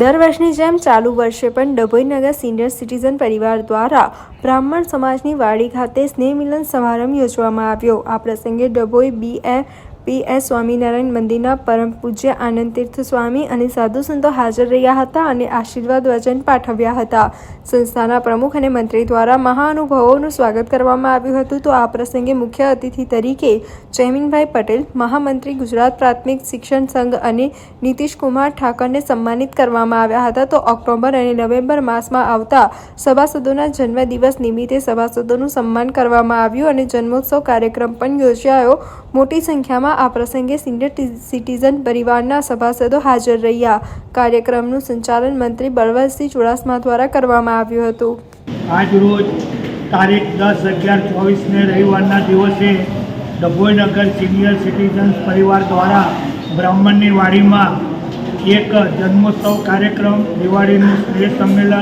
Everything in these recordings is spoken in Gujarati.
દર વર્ષની જેમ ચાલુ વર્ષે પણ ડભોઈનગર સિનિયર સિટીઝન પરિવાર દ્વારા બ્રાહ્મણ સમાજની વાડી ખાતે સ્નેહ મિલન સમારંભ યોજવામાં આવ્યો. આ પ્રસંગે Dabhoi B P S Swaminarayan મંદિરના પરમ પૂજ્ય આનંદ તીર્થ સ્વામી અને સાધુ સંતો હાજર રહ્યા હતા અને આશીર્વાદ વચન પાઠવ્યા હતા. સંસ્થાના પ્રમુખ અને મંત્રી દ્વારા મહાનુભાવોનું સ્વાગત કરવામાં આવ્યું હતું. તો આ પ્રસંગે મુખ્ય અતિથિ તરીકે જયમીનભાઈ પટેલ, મહામંત્રી ગુજરાત પ્રાથમિક શિક્ષણ સંઘ અને નીતિશકુમાર ઠાકરને સન્માનિત કરવામાં આવ્યા હતા. તો ઓક્ટોબર અને નવેમ્બર માસમાં આવતા સભાસદોના જન્મદિવસ નિમિત્તે સભાસદોનું સન્માન કરવામાં આવ્યું અને જન્મોત્સવ કાર્યક્રમ પણ યોજાયો. મોટી સંખ્યામાં આ પ્રસંગે સિનિયર સિટીઝન પરિવારના સભાસદો હાજર રહ્યા. કાર્યક્રમનું સંચાલન મંત્રી બળવંતસિંહ ચુડાસમા દ્વારા કરવામાં આવ્યું હતું. આજ રોજ તારીખ દસ અગિયાર ચોવીસને રવિવારના દિવસે ડભોઈનગર સિનિયર સિટીઝન્સ પરિવાર દ્વારા બ્રાહ્મણની વાડીમાં એક જન્મોત્સવ કાર્યક્રમ, દિવાળીનું સ્નેહ સંમેલન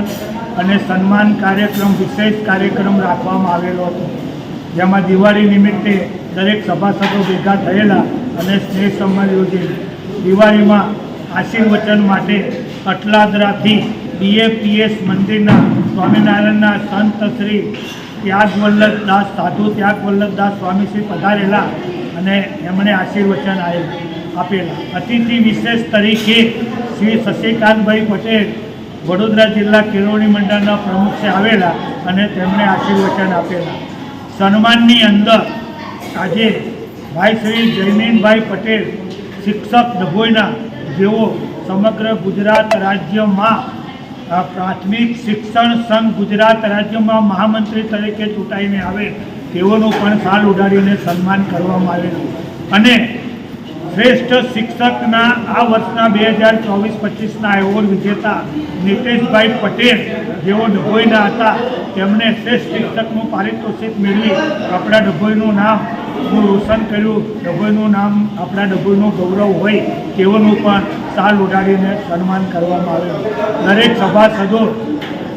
અને સન્માન કાર્યક્રમ, વિશેષ કાર્યક્રમ રાખવામાં આવેલો હતો. જેમાં દિવાળી નિમિત્તે દરેક સભાસદો ભેગા થયેલા અને સ્નેહ સંમેલન યોજી દિવાળીમાં આશીર્વચન માટે કટલાદરાથી બીએપીએસ મંદિરના સ્વામિનારાયણના સંત શ્રી ત્યાગવલ્લભદાસ, સાધુ ત્યાગવલ્લભદાસ સ્વામી શ્રી પધારેલા અને એમણે આશીર્વચન આપેલા. અતિથિ વિશેષ તરીકે શ્રી શશિકાંતભાઈ પટેલ વડોદરા જિલ્લા કેળવણી મંડળના પ્રમુખ આવેલા અને તેમણે આશીર્વચન આપેલા. સન્માનની અંદર આજે ભાઈ શ્રી જયમીનભાઈ પટેલ, શિક્ષક ડભોઈના જેઓ સમગ્ર ગુજરાત રાજ્યમાં પ્રાથમિક શિક્ષણ સંઘ ગુજરાત રાજ્યમાં મહામંત્રી તરીકે ચૂંટાઈને આવે, તેઓનું પણ સાલ ઉડાડીને સન્માન કરવામાં આવેલું. અને શ્રેષ્ઠ શિક્ષકના આ વર્ષના બે હજાર ચોવીસ પચીસના એવોર્ડ વિજેતા નીતેશભાઈ પટેલ, જેઓ ડભોઈના હતા. તેમણે શ્રેષ્ઠ શિક્ષકનું પારિતોષિક મેળવી આપણા ડભોઈનું નામ. રોશન કર્યું. ડભોઈનું નામ આપણા ડભોઈનું ગૌરવ હોય તેઓનું પણ સાલ ઉડાડીને સન્માન કરવામાં આવ્યું. દરેક સભાસદો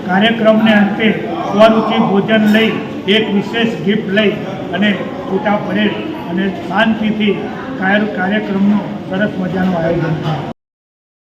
કાર્યક્રમને અંતે સ્વરૂચિ ભોજન લઈ, એક વિશેષ ગિફ્ટ લઈ અને છૂટા પડેલ અને શાંતિથી કાર્ય- કાર્યક્રમનું સરસ મજાનું આયોજન થયું.